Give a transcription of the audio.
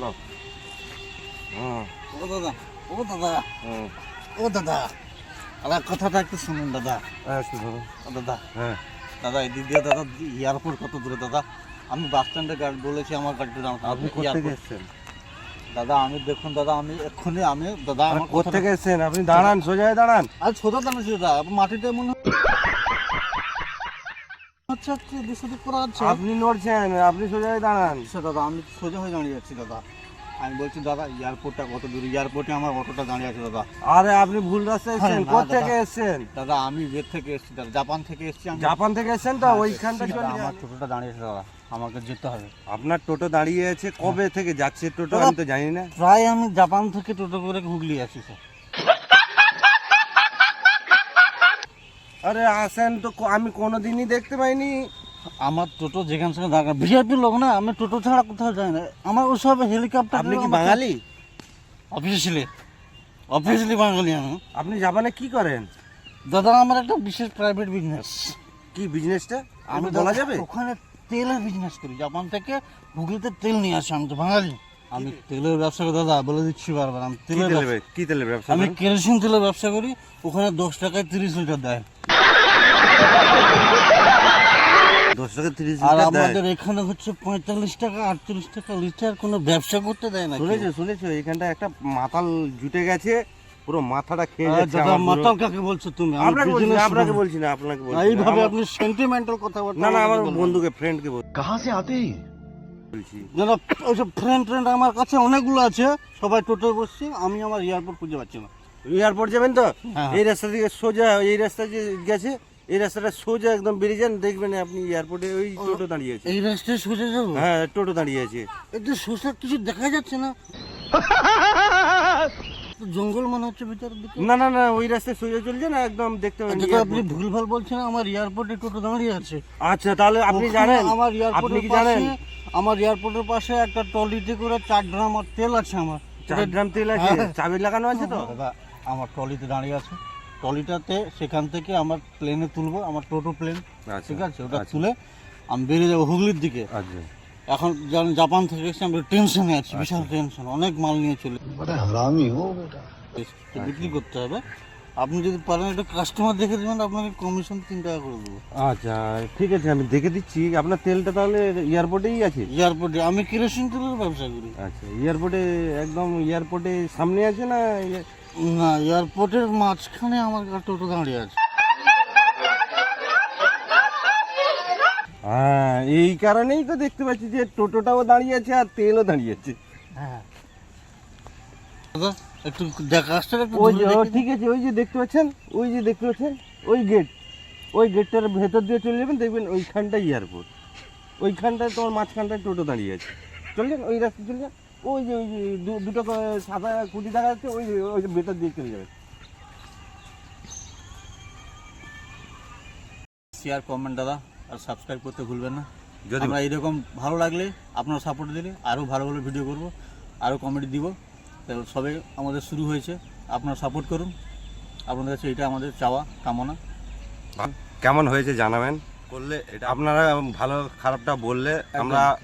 হলো ও দাদা ও দাদা হুম ও দাদা আমার কথাটা একটু শুনুন দাদা। হ্যাঁ একটু দাদা হ্যাঁ। দাদা এদিক দিয়ে দাদা এয়ারপোর্ট কত দূরে দাদা? আমি বাস স্ট্যান্ডে গাড়ি বলেছি আমার গাড়িটা দাঁড়াতে আপনি এসেছেন? দাদা আমি দেখুন দাদা আমি এক্ষুনি আমি দাদা আমার কথা কোথেকে এসেছেন? আপনি দাঁড়ান সোজায় দাঁড়ান। আর সোজা দাদা আপনি মাটিতে মনে হচ্ছে আচ্ছা আচ্ছা দুশো দিক করা আছে আপনি নড়ছেন আপনি সোজায় দাঁড়ান। আচ্ছা দাদা আমি সোজা হয়ে দাঁড়িয়ে যাচ্ছি দাদা। আমি বলছি দাদা এয়ারপোর্টটা কত দূর? এয়ারপোর্টে আমার অটোটা দাঁড়িয়ে আছে দাদা। আরে আপনি ভুল রাস্তায় এসেছেন। দাদা। এসেছেন? দাদা আমি বের থেকে এসেছি দাদা জাপান থেকে এসেছি আমি। জাপান থেকে এসেছেন তো? হ্যাঁ, ওইখানটা এসেছি চলে আমার টোটোটা দাঁড়িয়ে আছে দাদা। আমাকে যেতে হবে। আপনার টোটো দাঁড়িয়ে আছে কবে থেকে যাচ্ছে টোটো? আমি তো জানি না। প্রায় আমি জাপান থেকে টোটো করে হুগলি আছি স্যার। আরে আসেন তো আমি কোনোদিনই দেখতে পাইনি। আমার টোটো যেখান থেকে দাঁড়া ভিআইপি লোক না আমি টোটো ছাড়া কোথাও যাই না। আমার ওসব হেলিকপ্টার আপনি কি বাঙালি? অফিসিয়ালি অফিসিয়ালি বাঙালি আমি। আপনি জাপানে কি করেন? দাদা আমার একটা বিশেষ প্রাইভেট বিজনেস কি বিজনেসটা আমি বলা যাবে? ওখানে তেলের বিজনেস করি। জাপান থেকে হুগলিতে তেল নিয়ে আসি আমি তো বাঙালি। আমি তেলের ব্যবসা করি দাদা বলে দিচ্ছি বারবার আমি তেলের কি তেলের ব্যবসা আমি কেরোসিন তেলের ব্যবসা করি ওখানে দশ টাকায় তিরিশ লিটার দেয়। এখানে হচ্ছে পঁয়তাল্লিশ টাকা টাকা লিটার কোনো ব্যবসা করতে দেয় না শুনেছো একটা জুটে গেছে পুরো মাথাটা খেয়ে বলছো তুমি? বলছি আপনি সেন্টিমেন্টাল না না আমার বন্ধুকে ফ্রেন্ডকে বলছি। ওইসব ফ্রেন্ড আমার কাছে অনেকগুলো আছে সবাই টোটো বসছে আমি আমার এয়ারপোর্ট খুঁজে পাচ্ছি না। এয়ারপোর্ট যাবেন তো? হ্যাঁ, হ্যাঁ। এই রাস্তা থেকে সোজা এই রাস্তা গেছে এই রাস্তাটা সোজা একদম বেরিয়ে যান দেখবেন আপনি এয়ারপোর্টে ওই টোটো দাঁড়িয়ে আছে। এই রাস্তায় সোজা যাব? হ্যাঁ টোটো দাঁড়িয়ে আছে। এতে সোজা কিছু দেখা যাচ্ছে না। জঙ্গল মনে হচ্ছে ভিতরের দিকে। না না না ওই রাস্তায় সোজা চলছে না একদম দেখতে পাবেন দাদা আপনি airport। ভুলভাল বলছেন আমার এয়ারপোর্টে টোটো দাঁড়িয়ে আছে। আচ্ছা তাহলে আপনি জানেন? আমার আপনি এয়ারপোর্টের কি জানেন? আমার এয়ারপোর্টের পাশে একটা ট্রলিতে করে চার ড্রাম আর তেল আছে আমার। চার গ্রাম তেল আছে? হ্যাঁ। চাবি লাগানো আছে তো? আমার ট্রলিতে দাঁড়িয়ে আছে। ট্রলিটাতে সেখান থেকে আমার প্লেনে তুলবো আমার টোটো প্লেন আচ্ছা, ঠিক আছে? ওটা আচ্ছা। তুলে আমি বেরিয়ে যাব হুগলির দিকে। আচ্ছা। এখন যেমন জাপান থেকে এসেছি আমি টেনশনে আছি বিশাল টেনশন অনেক মাল নিয়ে চলে বিক্রি করতে হবে। আপনি যদি পারেন একটা কাস্টমার দেখে দেবেন আপনাকে কমিশন তিন টাকা করে দেবো। আচ্ছা ঠিক আছে আমি দেখে দিচ্ছি। আপনার তেলটা তাহলে এয়ারপোর্টেই আছে? এয়ারপোর্টে আমি কেরোসিন তেলের ব্যবসা করি। আচ্ছা এয়ারপোর্টে একদম এয়ারপোর্টে সামনে আছে না না এয়ারপোর্টের মাঝখানে আমার টোটো দাঁড়িয়ে আছে। হ্যাঁ এই কারণেই তো দেখতে পাচ্ছি যে টোটোটাও দাঁড়িয়ে আছে আর তেলও দাঁড়িয়ে আছে। হ্যাঁ। দাদা একটু দেখা আসছে ওই যে ও রেখে দিন। ঠিক আছে ওই যে দেখতে পাচ্ছেন? ওই যে দেখতে পাচ্ছেন? ওই গেট ওই গেটটার ভেতর দিয়ে চলে যাবেন দেখবেন ওইখানটাই এয়ারপোর্ট ওইখানটায় তোমার মাঝখানটায় টোটো দাঁড়িয়ে আছে। চলে যান ওই রাস্তা চলে যান। ওই যে ওই যে দু- দুটো সাদা কুটি দেখা যাচ্ছে ওই ভেতর দিয়ে চলে যাবে শেয়ার কমেন্ট দাদা আর সাবস্ক্রাইব করতে ভুলবেন না। যদি আমরা এইরকম ভালো লাগলে আপনার সাপোর্ট দিলে আরও ভালো ভালো ভিডিও করব আরও কমেডি দিব। সবে আমাদের শুরু হয়েছে। আপনারা সাপোর্ট করুন। আপনাদের কাছে এটা আমাদের চাওয়া কামনা। কেমন হয়েছে জানাবেন? করলে এটা আপনারা ভালো খারাপটা বললে আমরা